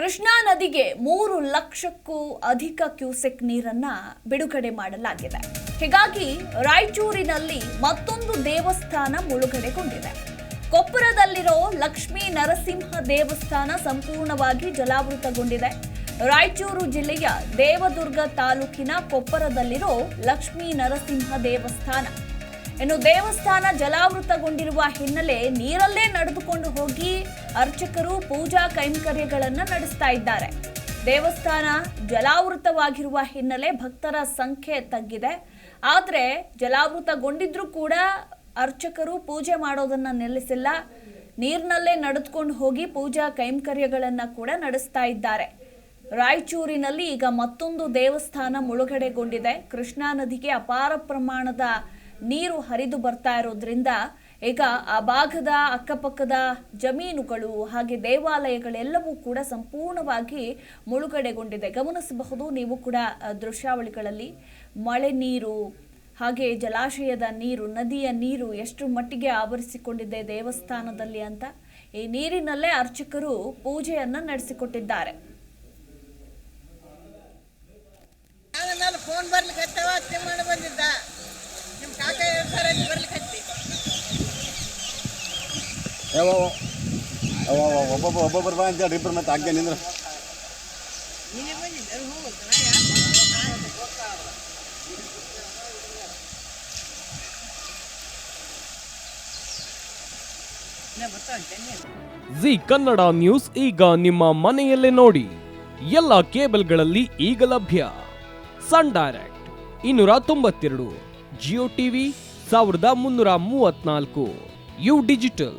ಕೃಷ್ಣಾ ನದಿಗೆ ಮೂರು ಲಕ್ಷಕ್ಕೂ ಅಧಿಕ ಕ್ಯೂಸೆಕ್ ನೀರನ್ನ ಬಿಡುಗಡೆ ಮಾಡಲಾಗಿದೆ. ಹೀಗಾಗಿ ರಾಯಚೂರಿನಲ್ಲಿ ಮತ್ತೊಂದು ದೇವಸ್ಥಾನ ಮುಳುಗಡೆಗೊಂಡಿದೆ. ಕೊಪ್ಪರದಲ್ಲಿರೋ ಲಕ್ಷ್ಮೀ ನರಸಿಂಹ ದೇವಸ್ಥಾನ ಸಂಪೂರ್ಣವಾಗಿ ಜಲಾವೃತಗೊಂಡಿದೆ. ರಾಯಚೂರು ಜಿಲ್ಲೆಯ ದೇವದುರ್ಗ ತಾಲೂಕಿನ ಕೊಪ್ಪರದಲ್ಲಿರೋ ಲಕ್ಷ್ಮೀ ನರಸಿಂಹ ದೇವಸ್ಥಾನ. ಇನ್ನು ದೇವಸ್ಥಾನ ಜಲಾವೃತಗೊಂಡಿರುವ ಹಿನ್ನೆಲೆ ನೀರಲ್ಲೇ ನಡೆದುಕೊಂಡು ಹೋಗಿ ಅರ್ಚಕರು ಪೂಜಾ ಕೈಂಕರ್ಯಗಳನ್ನು ನಡೆಸ್ತಾ ಇದ್ದಾರೆ. ದೇವಸ್ಥಾನ ಜಲಾವೃತವಾಗಿರುವ ಹಿನ್ನೆಲೆ ಭಕ್ತರ ಸಂಖ್ಯೆ ತಗ್ಗಿದೆ. ಆದರೆ ಜಲಾವೃತಗೊಂಡಿದ್ರೂ ಕೂಡ ಅರ್ಚಕರು ಪೂಜೆ ಮಾಡೋದನ್ನ ನಿಲ್ಲಿಸಿಲ್ಲ. ನೀರಿನಲ್ಲೇ ನಡೆದುಕೊಂಡು ಹೋಗಿ ಪೂಜಾ ಕೈಂಕರ್ಯಗಳನ್ನು ಕೂಡ ನಡೆಸ್ತಾ ಇದ್ದಾರೆ. ರಾಯಚೂರಿನಲ್ಲಿ ಈಗ ಮತ್ತೊಂದು ದೇವಸ್ಥಾನ ಮುಳುಗಡೆಗೊಂಡಿದೆ. ಕೃಷ್ಣಾ ನದಿಗೆ ಅಪಾರ ಪ್ರಮಾಣದ ನೀರು ಹರಿದು ಬರ್ತಾ ಇರೋದ್ರಿಂದ ಈಗ ಆ ಭಾಗದ ಅಕ್ಕಪಕ್ಕದ ಜಮೀನುಗಳು ಹಾಗೆ ದೇವಾಲಯಗಳೆಲ್ಲವೂ ಕೂಡ ಸಂಪೂರ್ಣವಾಗಿ ಮುಳುಗಡೆಗೊಂಡಿದೆ. ಗಮನಿಸಬಹುದು, ನೀವು ಕೂಡ ದೃಶ್ಯಾವಳಿಗಳಲ್ಲಿ ಮಳೆ ನೀರು, ಹಾಗೆ ಜಲಾಶಯದ ನೀರು, ನದಿಯ ನೀರು ಎಷ್ಟು ಮಟ್ಟಿಗೆ ಆವರಿಸಿಕೊಂಡಿದೆ ದೇವಸ್ಥಾನದಲ್ಲಿ ಅಂತ ಈ ನೀರಿನಲ್ಲೇ ಅರ್ಚಕರು ಪೂಜೆಯನ್ನ ನಡೆಸಿಕೊಟ್ಟಿದ್ದಾರೆ. ಫೋನ್ ಬರ್ಲಿಕ್ಕೆ ಒಬ್ಬೊಬ್ಬರು ಬಾ ಅಂತೇಳಿ ಇಬ್ಬರು ಮತ್ತೆ ಜಿ ಕನ್ನಡ ನ್ಯೂಸ್ ಈಗ ನಿಮ್ಮ ಮನೆಯಲ್ಲೇ ನೋಡಿ. ಎಲ್ಲ ಕೇಬಲ್ಗಳಲ್ಲಿ ಈಗ ಲಭ್ಯ. ಸನ್ ಡೈರೆಕ್ಟ್ ಇನ್ನೂರ ತೊಂಬತ್ತೆರಡು, ಜಿಯೋ ಟಿವಿ ಸಾವಿರದ ಮುನ್ನೂರ ಮೂವತ್ನಾಲ್ಕು ಯು ಡಿಜಿಟಲ್.